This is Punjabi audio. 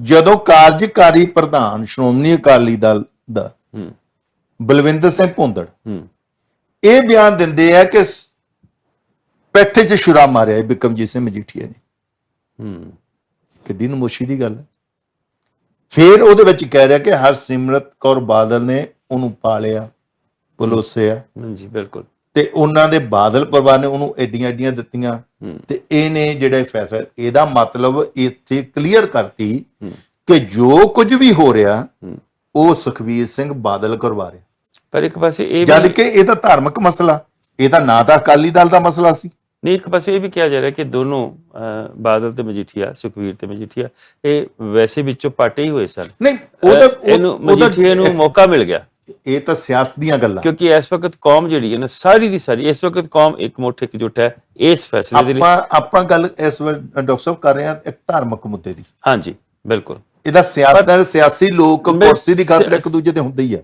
ਜਦੋਂ ਕਾਰਜਕਾਰੀ ਪ੍ਰਧਾਨ ਸ਼੍ਰੋਮਣੀ ਅਕਾਲੀ ਦਲ ਦਾ ਬਲਵਿੰਦਰ ਸਿੰਘ ਭੁੰਦੜ ਇਹ ਬਿਆਨ ਦਿੰਦੇ ਆ ਕਿ ਪੈਠੇ 'ਚ ਛੁਰਾ ਮਾਰਿਆ ਬਿਕਮਜੀਤ ਸਿੰਘ ਮਜੀਠੀਆ ਨੇ। ਹੂੰ। ਕਿੱਡੀ ਨਮੋਸ਼ੀ ਦੀ ਗੱਲ ਹੈ। ਫਿਰ ਉਹਦੇ ਵਿੱਚ ਕਹਿ ਰਿਹਾ ਕਿ ਹਰਸਿਮਰਤ ਕੌਰ ਬਾਦਲ ਨੇ ਉਹਨੂੰ ਪਾਲਿਆ ਪਲੋਸਿਆ। ਹਾਂਜੀ ਬਿਲਕੁਲ। ਤੇ ਉਹਨਾਂ ਦੇ ਬਾਦਲ ਪਰਿਵਾਰ ਨੇ ਉਹਨੂੰ ਐਡੀਆਂ ਐਡੀਆਂ ਦਿੱਤੀਆਂ ਤੇ ਇਹਨੇ ਜਿਹੜਾ ਇਹ ਫੈਸਲਾ ਇਹਦਾ ਮਤਲਬ ਇੱਥੇ ਕਲੀਅਰ ਕਰਤੀ ਕਿ ਜੋ ਕੁਝ ਵੀ ਹੋ ਰਿਹਾ ਉਹ ਸੁਖਵੀਰ ਸਿੰਘ ਬਾਦਲ ਕਰਵਾ ਰਿਹਾ। ਪਰ ਇੱਕ ਪਾਸੇ ਇਹ ਜਦ ਕਿ ਇਹ ਤਾਂ ਧਾਰਮਿਕ ਮਸਲਾ ਇਹ ਤਾਂ ਨਾ ਤਾਂ ਅਕਾਲੀ ਦਲ ਦਾ ਮਸਲਾ ਸੀ। ਨਹੀਂ ਇੱਕ ਪਾਸੇ ਇਹ ਵੀ ਕਿਹਾ ਜਾ ਰਿਹਾ ਕਿ ਦੋਨੋਂ ਬਾਦਲ ਤੇ ਮਜੀਠੀਆ ਸੁਖਵੀਰ ਤੇ ਮਜੀਠੀਆ ਇਹ ਵੈਸੇ ਵਿੱਚੋਂ ਪਾਟੇ ਹੀ ਹੋਏ ਸਨ। ਨਹੀਂ ਉਹਦਾ ਇਹਨੂੰ ਮਜੀਠੀਆ ਨੂੰ ਮੌਕਾ ਮਿਲ ਗਿਆ। ਇਹ ਤਾਂ ਸਿਆਸਤ ਦੀਆਂ ਗੱਲਾਂ। ਕਿਉਂਕਿ ਇਸ ਵਕਤ ਕੌਮ ਜਿਹੜੀ ਹੈ ਨਾ ਸਾਰੀ ਦੀ ਸਾਰੀ ਇਸ ਵਕਤ ਕੌਮ ਇੱਕ ਮੁੱਠ ਇਕਜੁੱਟ ਹੈ ਇਸ ਫੈਸਲੇ ਦੇ ਲਈ। ਆਪਾਂ ਆਪਾਂ ਗੱਲ ਇਸ ਵਾਰ ਡਾਕਟਰ ਸਾਹਿਬ ਕਰ ਰਹੇ ਹਾਂ ਇੱਕ ਧਾਰਮਿਕ ਮੁੱਦੇ ਦੀ। ਹਾਂਜੀ ਬਿਲਕੁਲ। ਇਹਦਾ ਸਿਆਸਤ ਸਿਆਸੀ ਲੋਕ ਕੁਰਸੀ ਦੀ ਖਾਤਰ ਇੱਕ ਦੂਜੇ ਤੇ ਹੁੰਦੇ ਹੀ।